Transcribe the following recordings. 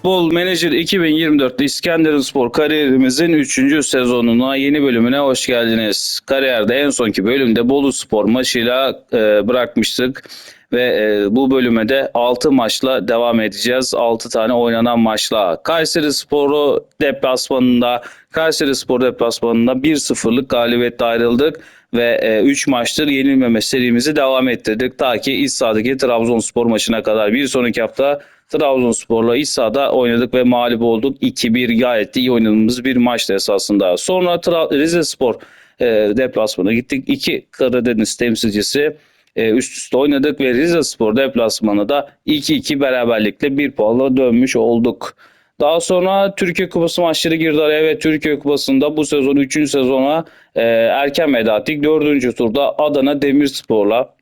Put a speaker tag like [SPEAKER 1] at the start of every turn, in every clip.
[SPEAKER 1] Futbol Manager 2024'te İskenderunspor kariyerimizin 3. sezonuna yeni bölümüne hoş geldiniz. Kariyerde en sonki bölümde Bolu Spor maçıyla e, bırakmıştık ve e, bu bölüme de 6 maçla devam edeceğiz. 6 tane oynanan maçla. Kayseri Spor'u deplasmanında Kayseri Spor deplasmanında 1-0'lık galibiyetle ayrıldık ve 3 maçtır yenilmeme serimizi devam ettirdik. Ta ki iç sahadaki Trabzonspor maçına kadar bir sonraki hafta Trabzonspor'la iç sahada oynadık ve mağlup olduk. 2-1 gayet iyi oynadığımız bir maçtı esasında. Sonra Tra- Rize Spor e, deplasmana gittik. İki Karadeniz temsilcisi e, üst üste oynadık ve Rize Spor deplasmanı da 2-2 beraberlikle bir puanla dönmüş olduk. Daha sonra Türkiye Kupası maçları girdi araya ve Türkiye Kupası'nda bu sezon 3. sezona e, erken veda ettik. 4. turda Adana Demirspor'la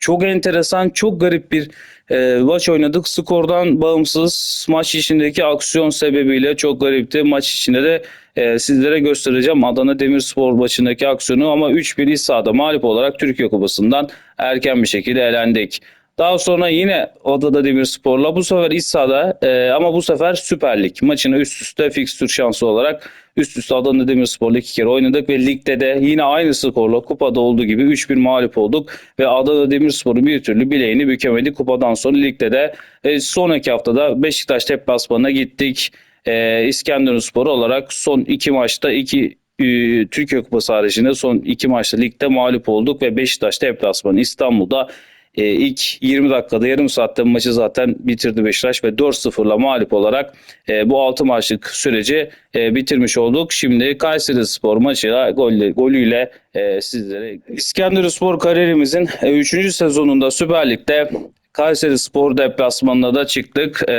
[SPEAKER 1] çok enteresan, çok garip bir e, maç oynadık. Skordan bağımsız maç içindeki aksiyon sebebiyle çok garipti. Maç içinde de e, sizlere göstereceğim Adana Demirspor maçındaki aksiyonu ama 3-1 iç sahada mağlup olarak Türkiye Kupası'ndan erken bir şekilde elendik. Daha sonra yine Adana Demirspor'la bu sefer iç sahada e, ama bu sefer Süper Lig maçını üst üste fikstür şansı olarak üst üste Adana Demirspor'la iki kere oynadık ve ligde de yine aynı skorla kupada olduğu gibi 3-1 mağlup olduk ve Adana Demirspor'un bir türlü bileğini bükemedi. Kupadan sonra ligde de e, sonraki haftada Beşiktaş deplasmanına gittik. E, İskenderunspor olarak son iki maçta iki e, Türkiye Kupası haricinde son iki maçta ligde mağlup olduk ve Beşiktaş deplasmanı İstanbul'da e, ilk 20 dakikada yarım saatte maçı zaten bitirdi Beşiktaş ve 4-0'la mağlup olarak e, bu 6 maçlık süreci e, bitirmiş olduk. Şimdi Kayseri Spor maçıyla golle, golüyle e, sizlere İskenderunspor kariyerimizin 3. sezonunda Süper Lig'de Kayseri Spor deplasmanına da çıktık. E,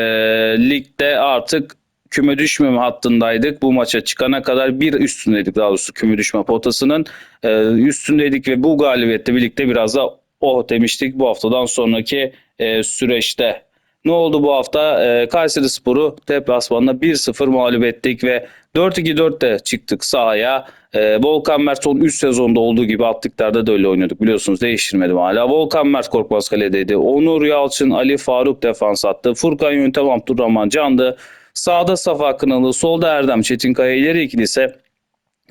[SPEAKER 1] ligde artık küme düşmeme hattındaydık. Bu maça çıkana kadar bir üstündeydik daha doğrusu küme düşme potasının e, üstündeydik ve bu galibiyetle birlikte biraz da oh demiştik bu haftadan sonraki e, süreçte. Ne oldu bu hafta? E, Kayseri Spor'u deplasmanda 1-0 mağlup ettik ve 4-2-4'te çıktık sahaya. E, Volkan Mert son 3 sezonda olduğu gibi attıklarda da öyle oynuyorduk biliyorsunuz değiştirmedim hala. Volkan Mert Korkmaz kaledeydi. Onur Yalçın, Ali Faruk defans attı. Furkan Yöntem, Abdurrahman Candı. Sağda Safa Kınalı, solda Erdem Çetinkaya, ileri ikilisi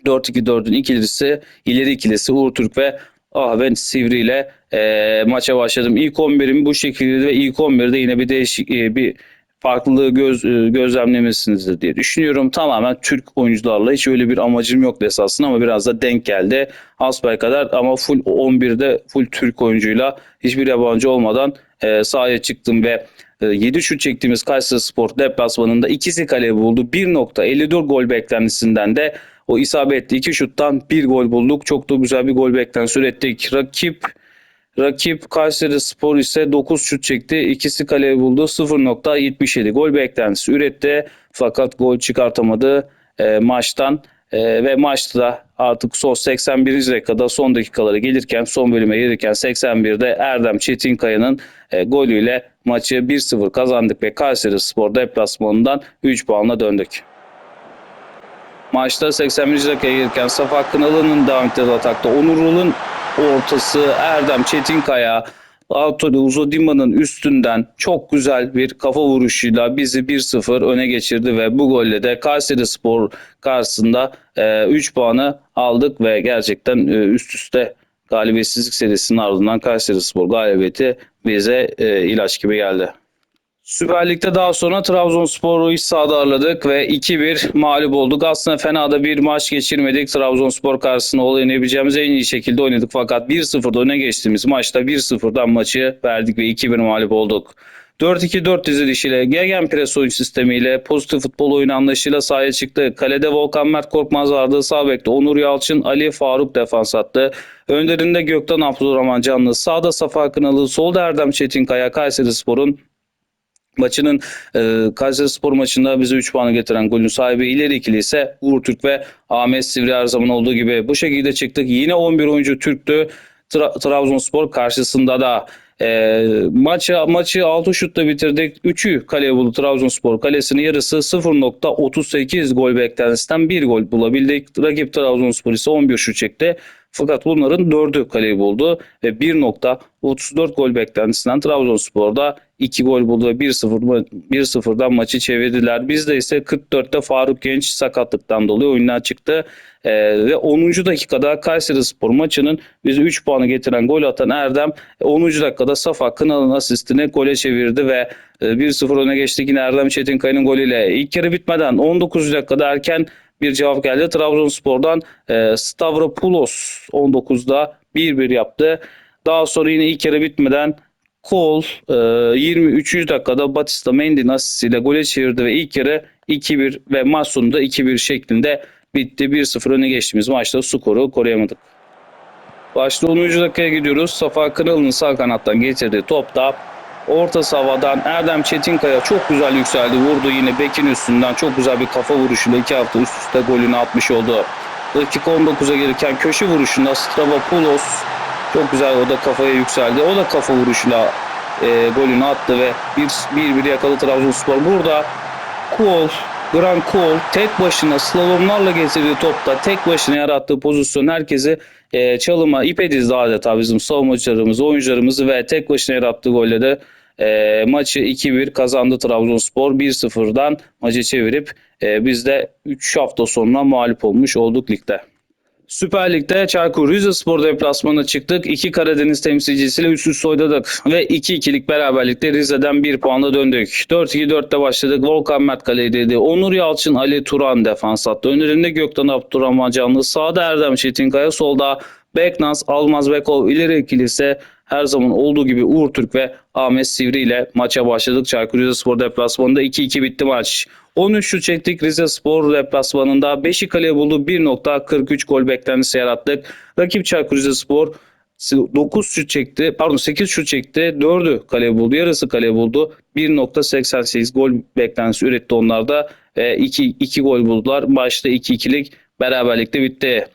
[SPEAKER 1] 4-2-4'ün ikilisi, ileri ikilisi Uğur Türk ve Ahven Sivri ile e, maça başladım. İlk 11'im bu şekilde ve ilk 11'de yine bir değişik e, bir farklılığı göz, e, gözlemlemişsinizdir diye düşünüyorum. Tamamen Türk oyuncularla hiç öyle bir amacım yoktu esasında ama biraz da denk geldi. Asbay kadar ama full 11'de full Türk oyuncuyla hiçbir yabancı olmadan e, sahaya çıktım ve 7 şut çektiğimiz Kayseri Spor deplasmanında ikisi kale buldu. 1.54 gol beklentisinden de o isabetli iki şuttan bir gol bulduk. Çok da güzel bir gol beklentisi ürettik. Rakip rakip Kayseri Spor ise 9 şut çekti. İkisi kaleye buldu. 0.77 gol beklentisi üretti. Fakat gol çıkartamadı e, maçtan. E, ve maçta da artık son 81. dakikada son dakikaları gelirken son bölüme gelirken 81'de Erdem Çetinkaya'nın e, golüyle maçı 1-0 kazandık ve Kayseri Spor deplasmanından 3 puanla döndük. Maçta 81. dakikaya gelirken Safa Kınalı'nın devam ettiği atakta Onurul'un ortası Erdem Çetinkaya Antonio Uzodima'nın üstünden çok güzel bir kafa vuruşuyla bizi 1-0 öne geçirdi ve bu golle de Kayseri Spor karşısında 3 puanı aldık ve gerçekten e, üst üste galibiyetsizlik serisinin ardından Kayseri Spor galibiyeti bize e, ilaç gibi geldi. Süper Lig'de daha sonra Trabzonspor'u iç sahada ağırladık ve 2-1 mağlup olduk. Aslında fena da bir maç geçirmedik. Trabzonspor karşısında oynayabileceğimiz en iyi şekilde oynadık. Fakat 1-0'da öne geçtiğimiz maçta 1-0'dan maçı verdik ve 2-1 mağlup olduk. 4-2-4 dizilişiyle, Gegenpress oyun sistemiyle, pozitif futbol oyunu anlayışıyla sahaya çıktı. Kalede Volkan Mert Korkmaz vardı. Sağ bekte Onur Yalçın, Ali Faruk defans attı. Önlerinde Gökten Abdurrahman Canlı, sağda Safa Kınalı, solda Erdem Çetinkaya, Kayseri Spor'un Maçının e, Kayseri Spor maçında bize 3 puanı getiren golün sahibi ileri ikili ise Uğur Türk ve Ahmet Sivri her zaman olduğu gibi bu şekilde çıktık. Yine 11 oyuncu Türktü. Tra- Trabzonspor karşısında da E, maçı, maçı 6 şutla bitirdik. 3'ü kaleye buldu Trabzonspor. Kalesinin yarısı 0.38 gol beklentisinden 1 gol bulabildik. Rakip Trabzonspor ise 11 şut çekti. Fakat bunların 4'ü kaleyi buldu ve 1.34 gol beklentisinden Trabzonspor'da 2 gol buldu ve 1-0 1-0'dan maçı çevirdiler. Bizde ise 44'te Faruk Genç sakatlıktan dolayı oyundan çıktı. Ee, ve 10. dakikada Kayseri Spor maçının bize 3 puanı getiren gol atan Erdem 10. dakikada Safa Kınal'ın asistini gole çevirdi ve e, 1-0 öne geçtik yine Erdem Çetinkaya'nın golüyle. İlk yarı bitmeden 19 dakikada erken bir cevap geldi. Trabzonspor'dan e, Stavropoulos 19'da 1-1 yaptı. Daha sonra yine ilk yarı bitmeden Kol e, 23. dakikada Batista Mendy'nin asistiyle gole çevirdi ve ilk yarı 2-1 ve maç sonunda 2-1 şeklinde bitti. 1-0 öne geçtiğimiz maçta skoru koruyamadık. Başta 10. dakikaya gidiyoruz. Safa Kınalı'nın sağ kanattan getirdiği topta orta savadan Erdem Çetinkaya çok güzel yükseldi. Vurdu yine bekin üstünden çok güzel bir kafa vuruşuyla iki hafta üst üste golünü atmış oldu. Dakika 19'a gelirken köşe vuruşunda Stravopoulos çok güzel o da kafaya yükseldi. O da kafa vuruşuyla e, golünü attı ve 1-1 yakaladı Trabzonspor. Burada Kuol, Gran Kuol tek başına slalomlarla getirdiği topta tek başına yarattığı pozisyon herkesi e, çalıma ipe dizdi adeta bizim savunmacılarımızı, oyuncularımızı ve tek başına yarattığı golle de e, maçı 2-1 kazandı Trabzonspor. 1-0'dan maçı çevirip e, biz de 3 hafta sonra mağlup olmuş olduk ligde. Süper Lig'de Çaykur Rizespor deplasmanına çıktık. İki Karadeniz temsilcisiyle üst üste oynadık. Ve 2-2'lik beraberlikte Rize'den 1 puanla döndük. 4-2-4'te başladık. Volkan Mert kaleydi. Onur Yalçın, Ali Turan defans attı. Önlerinde Gökten Abdurrahman Canlı. Sağda Erdem Çetinkaya. Solda Beknaz, Almaz Bekov ileri ikilisi her zaman olduğu gibi Uğur Türk ve Ahmet Sivri ile maça başladık. Çaykur Rizespor deplasmanında 2-2 bitti maç. 13 şut çektik Rizespor deplasmanında. 5'i kaleye buldu. 1.43 gol beklentisi yarattık. Rakip Çaykur Rizespor 9 şut çekti. Pardon 8 şut çekti. 4'ü kaleye buldu. Yarısı kaleye buldu. 1.88 gol beklentisi üretti onlarda. 2 2 gol buldular. Başta 2-2'lik beraberlikte bitti.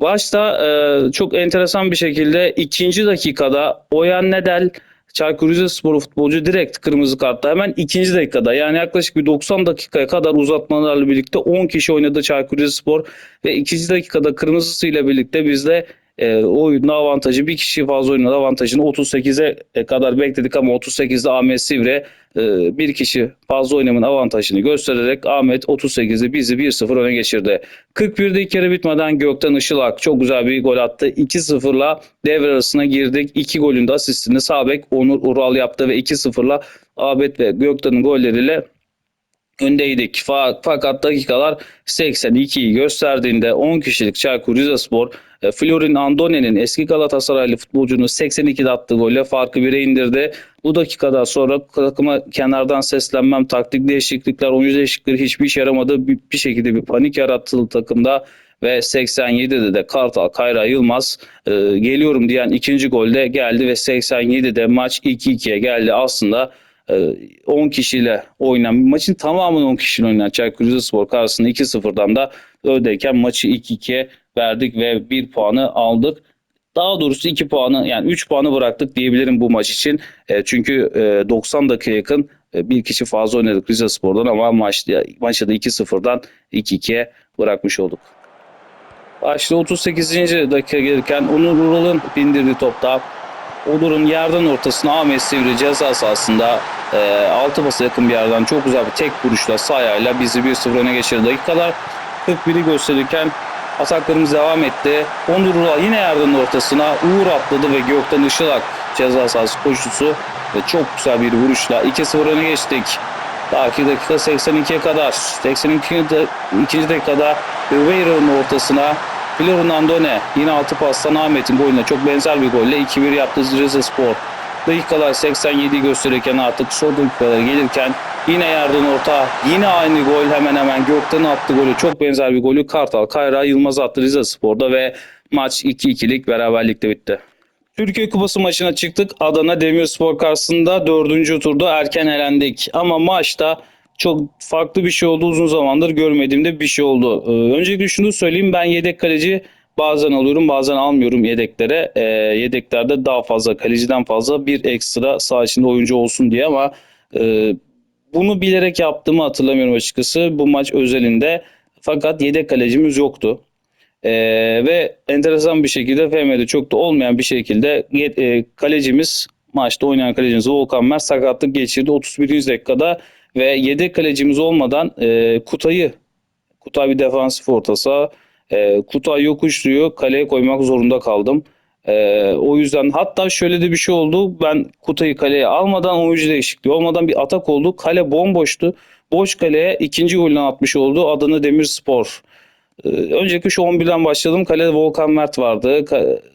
[SPEAKER 1] Başta e, çok enteresan bir şekilde ikinci dakikada Oyan Nedel Çaykur Rizespor futbolcu direkt kırmızı kartla hemen ikinci dakikada yani yaklaşık bir 90 dakikaya kadar uzatmalarla birlikte 10 kişi oynadı Çaykur Rizespor ve ikinci dakikada kırmızısıyla birlikte bizde e, oyunda avantajı bir kişi fazla oynadı avantajını 38'e kadar bekledik ama 38'de Ahmet Sivre e, bir kişi fazla oynamanın avantajını göstererek Ahmet 38'de bizi 1-0 öne geçirdi. 41'de ilk kere bitmeden Gökten Işılak çok güzel bir gol attı. 2-0'la devre arasına girdik. 2 golün de asistini Sabek Onur Ural yaptı ve 2-0'la Ahmet ve Gökten'in golleriyle öndeydik. Fakat dakikalar 82'yi gösterdiğinde 10 kişilik Çaykur Rizespor e, Florin Andone'nin eski Galatasaraylı futbolcunun 82'de attığı golle farkı 1'e indirdi. Bu dakikada sonra takıma kenardan seslenmem, taktik değişiklikler, oyuncu değişiklikleri hiçbir işe yaramadı. Bir, bir şekilde bir panik yarattığı takımda ve 87'de de Kartal Kayra Yılmaz e, geliyorum diyen ikinci golde geldi ve 87'de maç 2-2'ye geldi. Aslında 10 kişiyle oynanan maçın tamamını 10 kişiyle oynanan Çaykur Rizespor karşısında 2-0'dan da öndeyken maçı 2-2'ye verdik ve 1 puanı aldık. Daha doğrusu 2 puanı yani 3 puanı bıraktık diyebilirim bu maç için. E, çünkü e, 90 dakika yakın e, bir kişi fazla oynadık Rizespor'dan ama maçta, maçta da 2-0'dan 2-2'ye bırakmış olduk. Başta 38. dakika gelirken Onur Ural'ın bindirdiği topta Onur'un yerden ortasına Ahmet Sivri ceza sahasında e, 6 basa yakın bir yerden çok güzel bir tek vuruşla sağ ayağıyla bizi 1-0 öne geçirdi. Dakikalar 41'i gösterirken ataklarımız devam etti. Onur Ural yine yerden ortasına Uğur atladı ve Gökten Işılak ceza sahası koşusu ve çok güzel bir vuruşla 2-0 öne geçtik. Dahaki dakika 82'ye kadar 82. ikinci dakikada Riveiro'nun ortasına Florun Andone yine altı pastan Ahmet'in golüne çok benzer bir golle 2-1 yaptı Rize Spor. Dakikalar 87 gösterirken artık son dakikalara gelirken yine yerden orta yine aynı gol hemen hemen Gökten attı golü çok benzer bir golü Kartal Kayra Yılmaz attı Rize Spor'da ve maç 2-2'lik beraberlikte bitti. Türkiye Kupası maçına çıktık. Adana Demirspor karşısında dördüncü turda erken elendik. Ama maçta çok farklı bir şey oldu. Uzun zamandır görmediğimde bir şey oldu. Ee, öncelikle şunu söyleyeyim. Ben yedek kaleci bazen alıyorum bazen almıyorum yedeklere. Ee, yedeklerde daha fazla kaleciden fazla bir ekstra sağ içinde oyuncu olsun diye ama e, bunu bilerek yaptığımı hatırlamıyorum açıkçası bu maç özelinde. Fakat yedek kalecimiz yoktu. Ee, ve enteresan bir şekilde FM'de çok da olmayan bir şekilde e, kalecimiz maçta oynayan kalecimiz Volkan Mert sakatlık geçirdi 31. dakikada ve yedek kalecimiz olmadan e, Kutay'ı Kutay bir defansif orta saha e, Kutay yokuşluyor kaleye koymak zorunda kaldım. E, o yüzden hatta şöyle de bir şey oldu ben Kutay'ı kaleye almadan oyuncu değişikliği olmadan bir atak oldu kale bomboştu. Boş kaleye ikinci golünü atmış oldu Adana Demirspor. Ee, Önceki şu 11'den başladım. Kalede Volkan Mert vardı.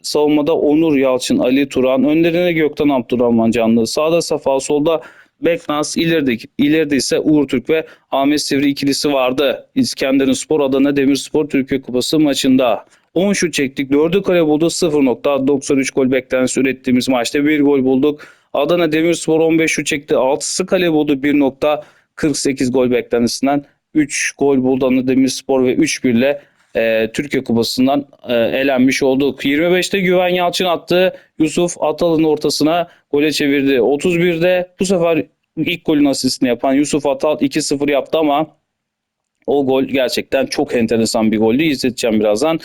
[SPEAKER 1] Savunmada Onur Yalçın, Ali Turan. Önlerine Gökten Abdurrahman Canlı. Sağda Safa, solda Beknaz, ileride, ileride ise Uğur Türk ve Ahmet Sivri ikilisi vardı. İskenderun Spor, Adana Demirspor Türkiye Kupası maçında. 10 şut çektik. 4'ü kale buldu. 0.93 gol beklentisi ürettiğimiz maçta 1 gol bulduk. Adana Demirspor 15 şut çekti. 6'sı kale buldu. 1.48 gol beklentisinden 3 gol buldu Adana Demirspor ve 3-1 ile e, Türkiye Kupası'ndan e, elenmiş olduk. 25'te Güven Yalçın attı. Yusuf Atal'ın ortasına gole çevirdi. 31'de bu sefer ilk golün asistini yapan Yusuf Atal 2-0 yaptı ama o gol gerçekten çok enteresan bir goldü. İzleteceğim birazdan.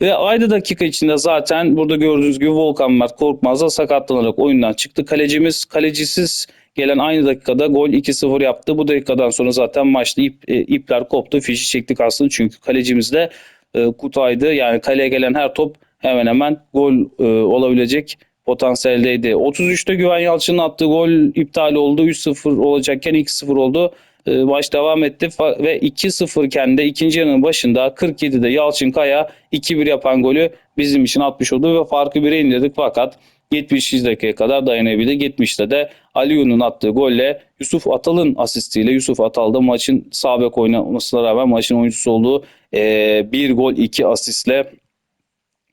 [SPEAKER 1] Ve aynı dakika içinde zaten burada gördüğünüz gibi Volkan Mert Korkmaz da sakatlanarak oyundan çıktı. Kalecimiz kalecisiz gelen aynı dakikada gol 2-0 yaptı. Bu dakikadan sonra zaten maçta ip, e, ipler koptu. Fişi çektik aslında çünkü kalecimiz de e, Kutay'dı. Yani kaleye gelen her top hemen hemen gol e, olabilecek potansiyeldeydi. 33'te Güven Yalçın'ın attığı gol iptal oldu. 3-0 olacakken 2-0 oldu. E, maç devam etti ve 2-0 iken de ikinci yarının başında 47'de Yalçın Kaya 2-1 yapan golü bizim için atmış oldu ve farkı 1'e indirdik fakat 70 dakikaya kadar dayanabildi. 70'te de Aliyu'nun attığı golle Yusuf Atal'ın asistiyle Yusuf Atal da maçın sağ bek oynamasına rağmen maçın oyuncusu olduğu e, bir gol iki asistle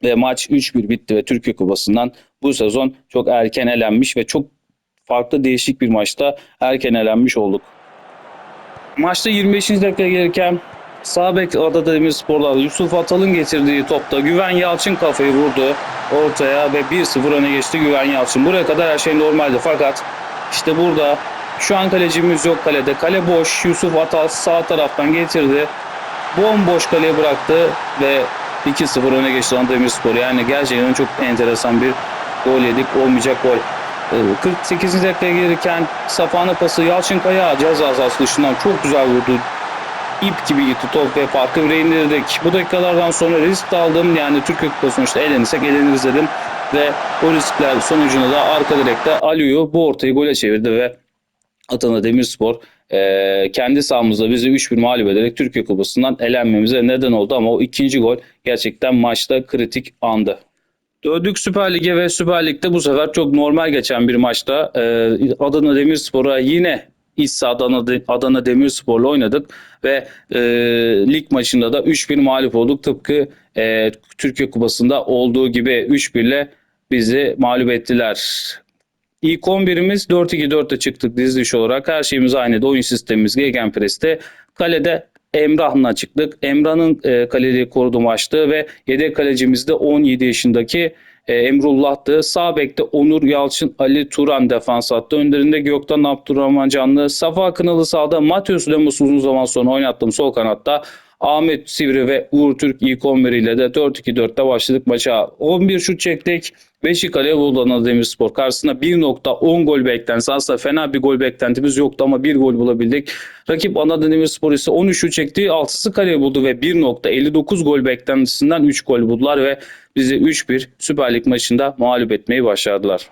[SPEAKER 1] ve maç 3-1 bitti ve Türkiye Kupası'ndan bu sezon çok erken elenmiş ve çok farklı değişik bir maçta erken elenmiş olduk. Maçta 25. dakika gelirken sağ bek Adada Demirspor'da Yusuf Atal'ın getirdiği topta Güven Yalçın kafayı vurdu ortaya ve 1-0 öne geçti Güven Yalçın. Buraya kadar her şey normaldi fakat işte burada şu an kalecimiz yok kalede. Kale boş. Yusuf Atal sağ taraftan getirdi. Bomboş kaleye bıraktı ve 2-0 öne geçti Demirspor. Yani gerçekten çok enteresan bir gol yedik. Olmayacak gol. Ee, 48. dakikaya gelirken Safa'nın pası Yalçın Kaya ceza sahası dışından çok güzel vurdu. İp gibi gitti top ve farkı bire indirdik. Bu dakikalardan sonra risk aldım. Yani Türkiye Kupası sonuçta elenirsek eleniriz dedim. Ve o riskler sonucunda da arka direkte Aliyu bu ortayı gole çevirdi ve Adana Demirspor e, kendi sahamızda bizi 3-1 mağlup ederek Türkiye Kupası'ndan elenmemize neden oldu ama o ikinci gol gerçekten maçta kritik andı. Döndük Süper Lig'e ve Süper Lig'de bu sefer çok normal geçen bir maçta e, Adana Demirspor'a yine iç Adana, Adana Demirspor'la oynadık ve e, lig maçında da 3-1 mağlup olduk. Tıpkı e, Türkiye Kupası'nda olduğu gibi 3-1 ile bizi mağlup ettiler. İlk 11'imiz 4-2-4'te çıktık diziliş olarak. Her şeyimiz aynıydı. Oyun sistemimiz Gegenpress'te. Kalede Emrah'la çıktık. Emrah'ın e, kaleliği korudu maçtı ve yedek kalecimiz de 17 yaşındaki e, Emrullah'tı. Sağ bekte Onur Yalçın, Ali Turan defans attı. Önlerinde Gökten Abdurrahman Canlı. Safa Kınalı sağda Mateus Lemos uzun zaman sonra oynattım sol kanatta. Ahmet Sivri ve Uğur Türk ilk 11 ile de 4-2-4'te başladık maça. 11 şut çektik. 5'i kaleye buldu Adana Demirspor. Karşısında 1.10 gol beklentisi. Aslında fena bir gol beklentimiz yoktu ama bir gol bulabildik. Rakip Adana Demirspor ise 13 şut çekti. 6'sı kaleye buldu ve 1.59 gol beklentisinden 3 gol buldular ve bizi 3-1 Süper Lig maçında mağlup etmeyi başardılar.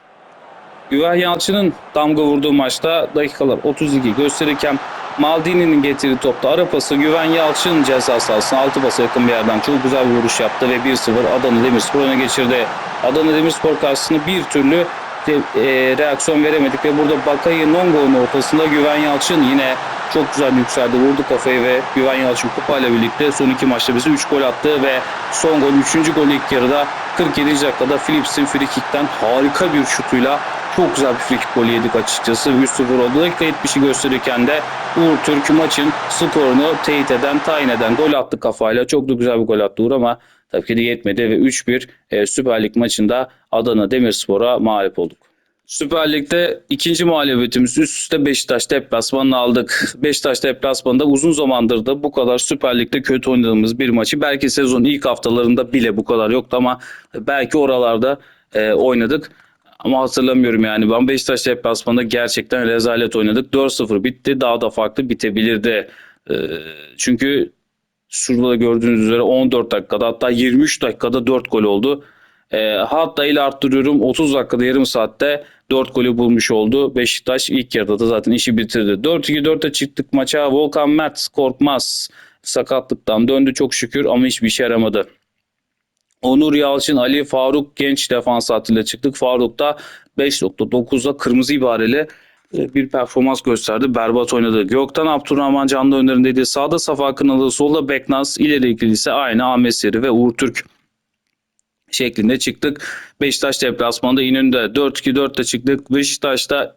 [SPEAKER 1] Güven Yalçın'ın damga vurduğu maçta dakikalar 32 gösterirken Maldini'nin getirdiği topta ara pası Güven Yalçın ceza sahasına 6 pasa yakın bir yerden çok güzel bir vuruş yaptı ve 1-0 Adana Demirspor öne geçirdi. Adana Demirspor karşısında bir türlü e, reaksiyon veremedik ve burada Bakayı Nongo'nun ortasında Güven Yalçın yine çok güzel yükseldi. Vurdu kafayı ve Güven Yalçın kupayla birlikte son iki maçta bize 3 gol attı ve son gol 3. gol ilk yarıda 47. dakikada Philips'in frikikten harika bir şutuyla çok güzel bir frikik golü yedik açıkçası. 3-0 oldu. Dakika 70'i gösterirken de Uğur Türk maçın skorunu teyit eden, tayin eden gol attı kafayla. Çok da güzel bir gol attı Uğur ama tabii ki de yetmedi ve 3-1 e, Süper Lig maçında Adana Demirspor'a mağlup olduk. Süper Lig'de ikinci mağlubiyetimiz üst üste Beşiktaş deplasmanını aldık. Beşiktaş deplasmanında uzun zamandır da bu kadar Süper Lig'de kötü oynadığımız bir maçı belki sezonun ilk haftalarında bile bu kadar yoktu ama belki oralarda e, oynadık. Ama hatırlamıyorum yani. Ben Beşiktaş deplasmanında gerçekten rezalet oynadık. 4-0 bitti. Daha da farklı bitebilirdi. E, çünkü şurada da gördüğünüz üzere 14 dakikada hatta 23 dakikada 4 gol oldu. E, hatta ile arttırıyorum 30 dakikada yarım saatte 4 golü bulmuş oldu. Beşiktaş ilk yarıda da zaten işi bitirdi. 4-2-4'e çıktık maça. Volkan Mert korkmaz. Sakatlıktan döndü çok şükür ama hiçbir işe yaramadı. Onur Yalçın, Ali Faruk genç defans hattıyla çıktık. Faruk da 5.9'da kırmızı ibareli e, bir performans gösterdi. Berbat oynadı. Gökten Abdurrahman canlı önlerindeydi. Sağda Safa Kınalı, solda Beknaz, ileri ikili ise aynı Ahmet Seri ve Uğur Türk şeklinde çıktık. Beşiktaş deplasmanında İnönü'de 4-2-4'te çıktık. Beşiktaş'ta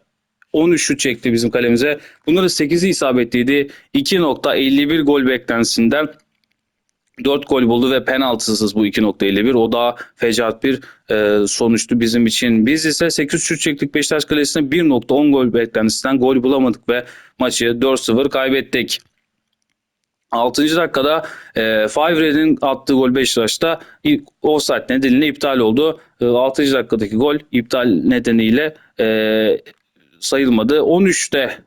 [SPEAKER 1] 13 şut çekti bizim kalemize. Bunların 8'i isabetliydi. 2.51 gol beklentisinden 4 gol buldu ve penaltısız bu 2.51. O da fecat bir e, sonuçtu bizim için. Biz ise 8 şut çektik Beşiktaş kalesine 1.10 gol beklentisinden gol bulamadık ve maçı 4-0 kaybettik. 6. dakikada e, Favre'nin attığı gol Beşiktaş'ta offside nedeniyle iptal oldu. E, 6. dakikadaki gol iptal nedeniyle e, sayılmadı. 13'te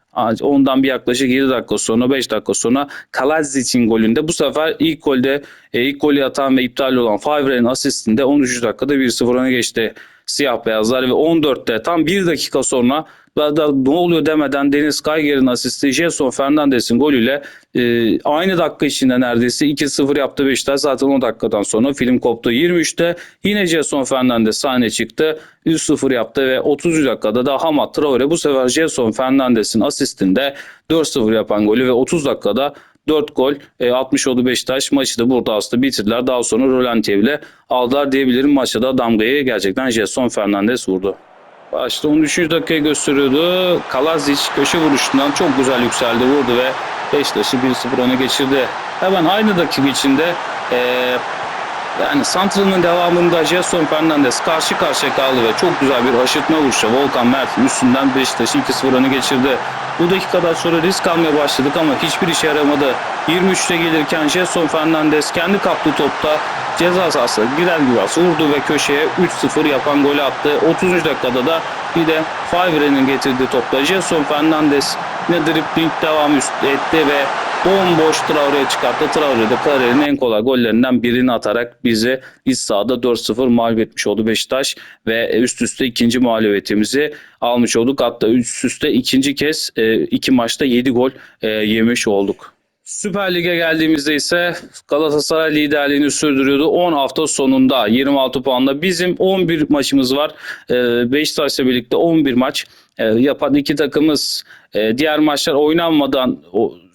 [SPEAKER 1] ondan bir yaklaşık 7 dakika sonra 5 dakika sonra Kalazic'in golünde. Bu sefer ilk golde e, ilk golü atan ve iptal olan Favre'nin asistinde 13. dakikada 1-0 öne geçti siyah beyazlar ve 14'te tam 1 dakika sonra da ne oluyor demeden Deniz Kayger'in asisti Jason Fernandes'in golüyle e, aynı dakika içinde neredeyse 2-0 yaptı Beşiktaş. Zaten o dakikadan sonra film koptu. 23'te yine Jason Fernandes sahne çıktı. 3-0 yaptı ve 30 dakikada da Hamad Traore bu sefer Jason Fernandes'in asistinde 4-0 yapan golü ve 30 dakikada 4 gol e, 60 oldu Beşiktaş. Maçı da burada aslında bitirdiler. Daha sonra Rolantiye bile aldılar diyebilirim. Maçta da damgayı gerçekten Jason Fernandes vurdu. Başta 13. dakikayı gösteriyordu. Kalazic köşe vuruşundan çok güzel yükseldi vurdu ve Beşiktaş'ı 1-0 öne geçirdi. Hemen aynı dakika içinde e, yani Santra'nın devamında Jason Fernandes karşı karşıya kaldı ve çok güzel bir aşırtma vuruşu Volkan Mert'in üstünden Beşiktaş'ı 2-0 öne geçirdi. Bu dakikadan sonra risk almaya başladık ama hiçbir işe yaramadı. 23'te gelirken Jason Fernandes kendi kaptığı topta ceza sahasına girer girmez vurdu ve köşeye 3-0 yapan golü attı. 30. dakikada da bir de Favre'nin getirdiği topla Jason Fernandes yine dribbling devam etti ve bomboş Traore'ye çıkarttı. Traore de kariyerinin en kolay gollerinden birini atarak bizi iç sahada 4-0 mağlup etmiş oldu Beşiktaş ve üst üste ikinci mağlubiyetimizi almış olduk. Hatta üst üste ikinci kez e, iki maçta 7 gol e, yemiş olduk. Süper Lig'e geldiğimizde ise Galatasaray liderliğini sürdürüyordu. 10 hafta sonunda 26 puanla bizim 11 maçımız var. Ee, Beşiktaş'la birlikte 11 maç e, yapan iki takımız. E, diğer maçlar oynanmadan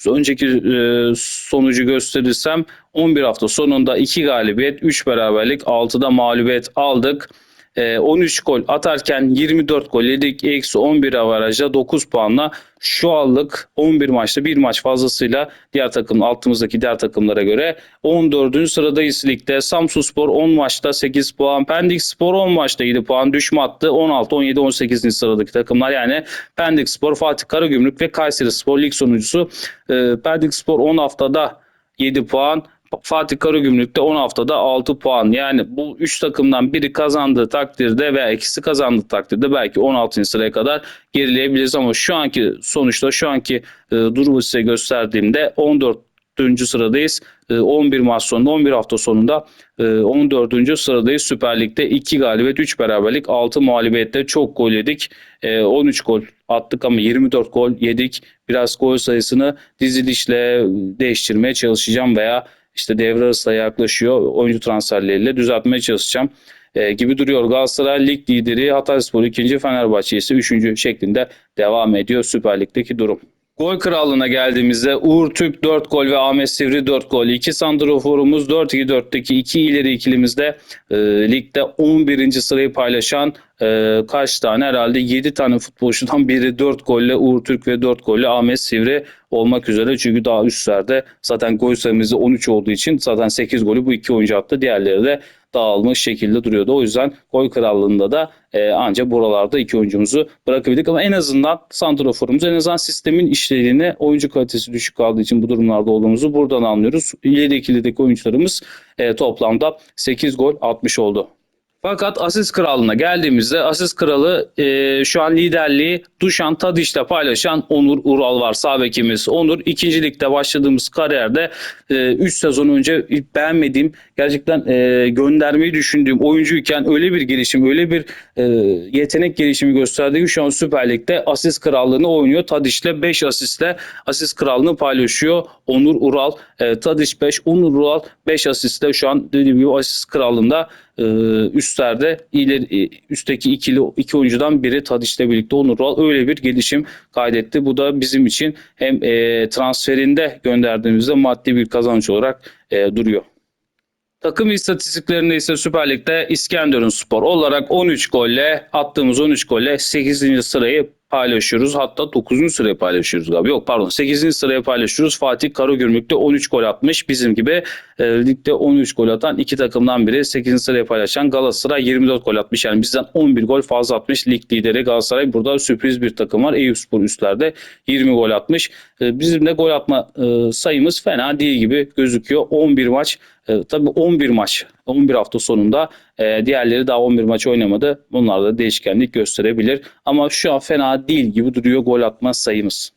[SPEAKER 1] önceki e, sonucu gösterirsem 11 hafta sonunda 2 galibiyet, 3 beraberlik, 6'da mağlubiyet aldık. 13 gol atarken 24 gol yedik. Eksi 11 avarajla 9 puanla şu anlık 11 maçta bir maç fazlasıyla diğer takım altımızdaki diğer takımlara göre 14. sıradayız ligde. Samsun Spor 10 maçta 8 puan. Pendik Spor 10 maçta 7 puan düşme attı. 16, 17, 18. sıradaki takımlar yani Pendik Spor, Fatih Karagümrük ve Kayseri Spor lig sonucusu. Pendik Spor 10 haftada 7 puan. Fatih Karagümrük'te 10 haftada 6 puan. Yani bu 3 takımdan biri kazandığı takdirde veya ikisi kazandığı takdirde belki 16. sıraya kadar gerileyebiliriz ama şu anki sonuçta şu anki e, durumu size gösterdiğimde 14 sıradayız. 11 e, maç sonunda 11 hafta sonunda 14. E, sıradayız. Süper Lig'de 2 galibiyet 3 beraberlik 6 mağlubiyette çok gol yedik. 13 gol attık ama 24 gol yedik. Biraz gol sayısını dizilişle değiştirmeye çalışacağım veya işte devre arası yaklaşıyor. Oyuncu transferleriyle düzeltmeye çalışacağım e, gibi duruyor. Galatasaray lig lideri Hatayspor ikinci Fenerbahçe ise üçüncü şeklinde devam ediyor Süper Lig'deki durum. Gol krallığına geldiğimizde Uğur Türk 4 gol ve Ahmet Sivri 4 gol. İki santraforumuz 4-2-4'teki iki ileri ikilimizde e, ligde 11. sırayı paylaşan e, kaç tane herhalde 7 tane futbolcudan biri 4 golle Uğur Türk ve 4 golle Ahmet Sivri olmak üzere. Çünkü daha üstlerde zaten gol sayımız da 13 olduğu için zaten 8 golü bu iki oyuncu attı. Diğerleri de dağılmış şekilde duruyordu. O yüzden gol krallığında da e, ancak buralarda iki oyuncumuzu bırakabildik ama en azından santraforumuz en azından sistemin işlediğini oyuncu kalitesi düşük kaldığı için bu durumlarda olduğumuzu buradan anlıyoruz. İleri ikilideki oyuncularımız e, toplamda 8 gol atmış oldu. Fakat asist kralına geldiğimizde asist kralı e, şu an liderliği Duşan Tadiş'le paylaşan Onur Ural var. Sağ bekimiz Onur. İkinci ligde başladığımız kariyerde 3 sezon önce beğenmediğim gerçekten e, göndermeyi düşündüğüm oyuncuyken öyle bir gelişim öyle bir e, yetenek gelişimi gösterdi ki şu an Süper Lig'de asist krallığını oynuyor. Tadiş'le 5 asistle asist krallığını paylaşıyor. Onur Ural, e, Tadiş 5, Onur Ural 5 asistle şu an dediğim gibi asist krallığında e, üstlerde ileri, e, üstteki ikili iki oyuncudan biri Tadiş'le birlikte Onur Ural öyle bir gelişim kaydetti. Bu da bizim için hem e, transferinde gönderdiğimizde maddi bir kazanç olarak e, duruyor. Takım istatistiklerinde ise Süper Lig'de İskenderun Spor olarak 13 golle attığımız 13 golle 8. sırayı paylaşıyoruz. Hatta 9. sırayı paylaşıyoruz galiba. Yok pardon 8. sırayı paylaşıyoruz. Fatih Karagümrük'te 13 gol atmış. Bizim gibi e, ligde 13 gol atan iki takımdan biri 8. sırayı paylaşan Galatasaray 24 gol atmış. Yani bizden 11 gol fazla atmış. Lig lideri Galatasaray. Burada sürpriz bir takım var. Eyüpspor üstlerde 20 gol atmış. E, bizim de gol atma e, sayımız fena değil gibi gözüküyor. 11 maç e, tabii 11 maç 11 hafta sonunda e, diğerleri daha 11 maç oynamadı. Bunlar da değişkenlik gösterebilir. Ama şu an fena değil gibi duruyor gol atma sayımız.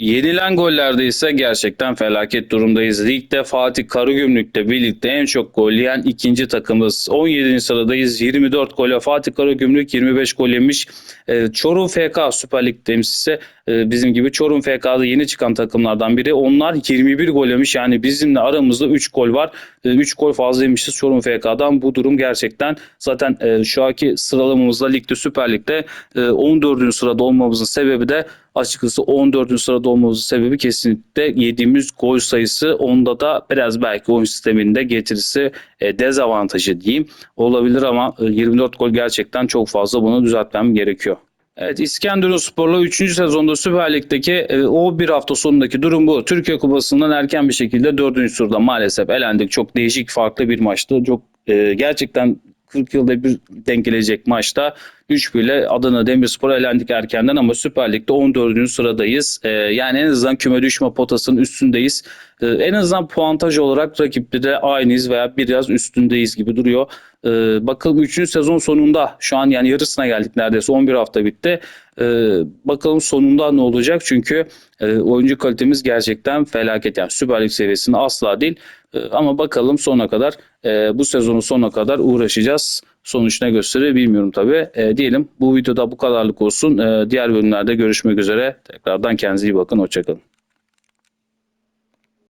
[SPEAKER 1] Yenilen gollerde ise gerçekten felaket durumdayız. Ligde Fatih Karagümrük'le birlikte en çok gol yiyen ikinci takımız. 17. sıradayız. 24 gole Fatih Karagümrük 25 gol yemiş. Ee, Çorum FK Süper Lig temsilcisi e, bizim gibi Çorum FK'da yeni çıkan takımlardan biri. Onlar 21 gol yemiş. Yani bizimle aramızda 3 gol var. 3 gol fazla yemişiz Çorum FK'dan. Bu durum gerçekten zaten e, şu anki sıralamamızda ligde Süper Lig'de e, 14. sırada olmamızın sebebi de açıkçası 14. sırada olmamızın sebebi kesinlikle yediğimiz gol sayısı. Onda da biraz belki oyun sisteminde getirisi e, dezavantajı diyeyim olabilir ama e, 24 gol gerçekten çok fazla bunu düzeltmem gerekiyor. Evet İskenderun Spor'la 3. sezonda Süper Lig'deki e, o bir hafta sonundaki durum bu. Türkiye Kupası'ndan erken bir şekilde 4. turda maalesef elendik. Çok değişik farklı bir maçtı. Çok e, gerçekten 40 yılda bir denk gelecek maçta 3-1 ile Adana Demirspor'a elendik erkenden ama Süper Lig'de 14. sıradayız. Ee, yani en azından küme düşme potasının üstündeyiz. Ee, en azından puantaj olarak rakipte de aynıyız veya biraz üstündeyiz gibi duruyor. Ee, bakalım 3. sezon sonunda şu an yani yarısına geldik neredeyse 11 hafta bitti. Ee, bakalım sonunda ne olacak çünkü e, oyuncu kalitemiz gerçekten felaket yani Süper Lig seviyesinde asla değil. Ee, ama bakalım sonuna kadar e, bu sezonun sonuna kadar uğraşacağız. Sonuç ne gösterir bilmiyorum tabii. E, diyelim bu videoda bu kadarlık olsun. E, diğer bölümlerde görüşmek üzere. Tekrardan kendinize iyi bakın. Hoşçakalın.